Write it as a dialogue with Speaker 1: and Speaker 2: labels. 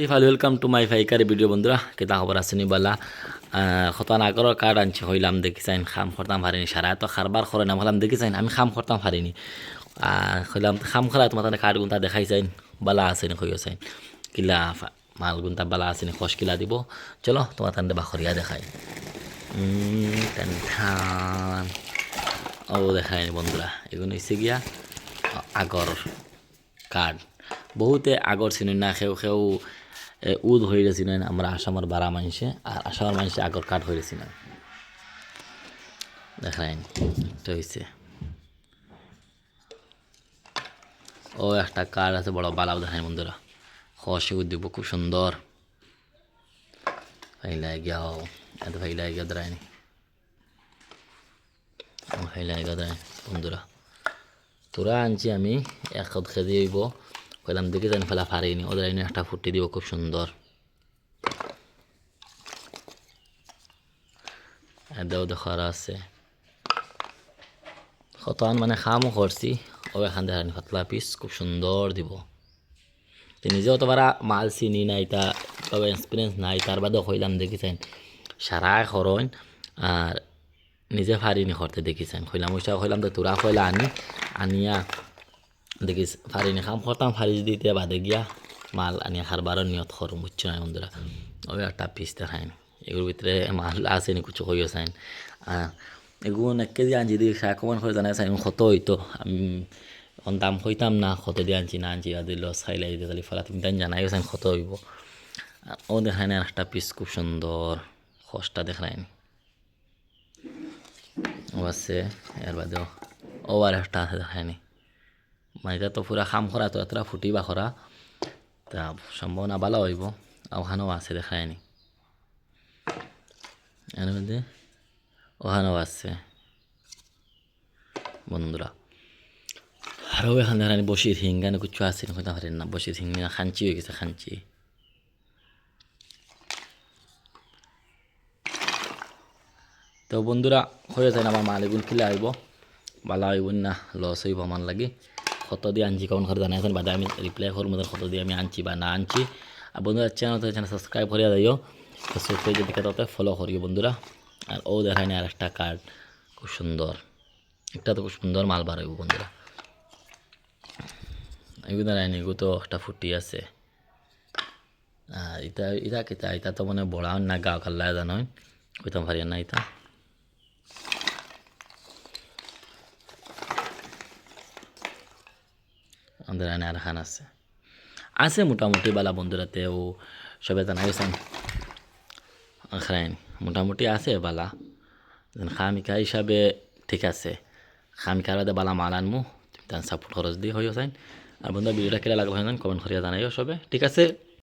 Speaker 1: ডিফাল welcome to my ফাইকারি video বন্ধুরা কেতা খবর আসেনি বলা? খতান আগর কার্ড আনছি হইলাম দেখিছাইন খাম করতাম পারিনি সারা এত খারবার করে না দেখি দেখিছাইন আমি খাম করতাম পারিনি হইলাম খাম খরা তোমার তাহলে কার্ড গুনতা দেখাইছাইন বালা আসেনি হইও চাইন। কিলা মাল গুনতা বালা আসেনি খস কিলা দিব। চলো তোমার তাহলে বাখরিয়া দেখাই। ও দেখায়নি বন্ধুরা এগুলো হচ্ছে গিয়া আগর কার্ড বহুতে আগর চিনেন না সেও এ, উদ হয়ে চিনেন আমরা আসামের বারা মানুষে আর আসামের মানুষে আগর কার্ড হয়ে চিনেন দেখায়ন তো হয়েছে ও, একটা কার্ড আছে, বড় বালাও দেখায় বন্ধুরা। হসে দিব খুব সুন্দর। বন্ধুরা। তোরা আনছি আমি, এক খেয়ে দিব কইলাম, দেখে জানি ফেলা পারিনি ওদের এনে একটা ফুটি দিব খুব সুন্দর। এদেও দেখার আছে। কতক্ষণ মানে খামও করছি। ও এখান থেকে পাতলা পিস খুব সুন্দর দিব। নিজেও তো বারা মাল চিনি নাই, তা তবে এক্সপিরিয়েন্স নাই, তার বাদেও কইলাম দেখিছেন সারা খরণ আর নিজে ফারিনি করতে দেখিছেন কইলাম, ওইসা কইলাম তো তোরা কইলা আনি। আনিয়া দেখিস ফারিনি খাম করতাম ফারি দিতে বাদে গিয়া, মাল আনিয়া খারবারও নিয়ত করুম বুঝছ না বন্ধুরা ওই একটা পিস দেখাইন এগুলোর ভিতরে মাল আছে নি কিছু হইও চাইন এগুলো এক কেজি আনছি দিয়ে শাক কমান করে জানাই চাইন কত হইতো আমি এখন দাম কইতাম না কত দিয়ে আনছি না আনছি আর দিল চাইলাই দিয়ে তাহলে ফেলা তুমি তাই জানাইও চাইন কত হইব। ও দেখায় না একটা পিস খুব সুন্দর খসটা দেখায় ও আছে এর বাদেও ও আর একটা আছে দেখায়নি মানে এটা তো পুরা খাম করা তো এতটা ফুটিবা করা তা সম্ভাবনা ভালো হইব ওখানেও আছে দেখায়নি এর মধ্যে ওখানেও আছে। বন্ধুরা আরও এখানে দেখানি বসি হিঙ্গানে কিছু আছে না পারেন না বসি হিঙ্গা খাঞ্চি হয়ে গেছে, খাঞ্চি। তো বন্ধুরা হয়ে যায় না আমার মালিগুন কিলে আইব বালা হইব না লস হইব আমার লাগে। কত দিয়ে আনছি কেমন করে জানাইছেন বাদে আমি রিপ্লাই করব মধ্যে কত দিয়ে আমি আনছি বা না আনছি আর বন্ধুরা চ্যানেল তো চ্যানেল সাবস্ক্রাইব করিয়া দিও ফেসবুক পেজে তাতে ফলো করিও বন্ধুরা আর ও দেখায় না আর একটা কার্ড খুব সুন্দর একটা তো খুব সুন্দর মাল বার হইব বন্ধুরা এগুলো দেখায় না এগুলো তো একটা ফুটি আছে আর এটা এটা কিতা এটা তো মানে বড়া না গাও কাল্লা জানো কইতাম পারি না এটা আমাদের এনে আর খান আছে। আছে মোটামুটি বালা বন্ধুরাতে ও সবে গেছেন খাইন মোটামুটি আছে বালা। খামিকা হিসাবে ঠিক আছে। খামিকা বাদে বালা মাল আনমু তার সাপোর্ট খরচ দিয়ে হয়ে আর বন্ধু ভিডিওটা কেলা লাগবে হয় কমেন্ট করিয়া জানাইও সবে। ঠিক আছে?